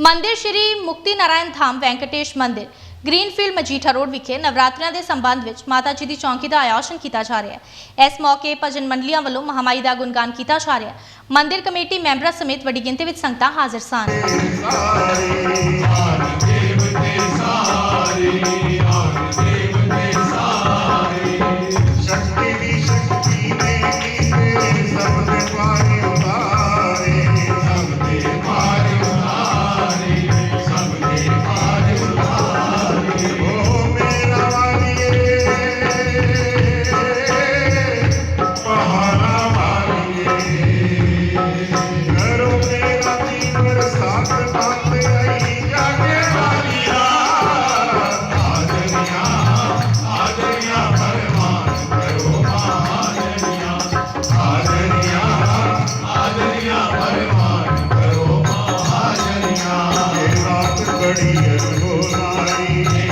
ਮੰਦਿਰ ਸ਼੍ਰੀ ਮੁਕਤੀ ਨਾਰਾਇਣ ਧਾਮ ਵੈਂਕਟੇਸ਼ ਮੰਦਿਰ, ਗ੍ਰੀਨਫੀਲਡ ਮਜੀਠਾ ਰੋਡ ਵਿਖੇ ਨਵਰਾਤਰਿਆਂ ਦੇ ਸੰਬੰਧ ਵਿੱਚ ਮਾਤਾ ਜੀ ਦੀ ਚੌਂਕੀ ਦਾ ਆਯੋਜਨ ਕੀਤਾ ਜਾ ਰਿਹਾ ਹੈ। ਇਸ ਮੌਕੇ ਭਜਨ ਮੰਡਲੀਆਂ ਵੱਲੋਂ ਮਹਾਮਾਈ ਦਾ ਗੁਣਗਾਨ ਕੀਤਾ ਜਾ ਰਿਹਾ ਹੈ। ਮੰਦਿਰ ਕਮੇਟੀ ਮੈਂਬਰਾਂ ਸਮੇਤ ਵੱਡੀ ਗਿਣਤੀ ਵਿੱਚ ਸੰਗਤਾਂ ਹਾਜ਼ਰ ਸਨ। ਸ਼ਕਤੀ बढ़िया हो नारी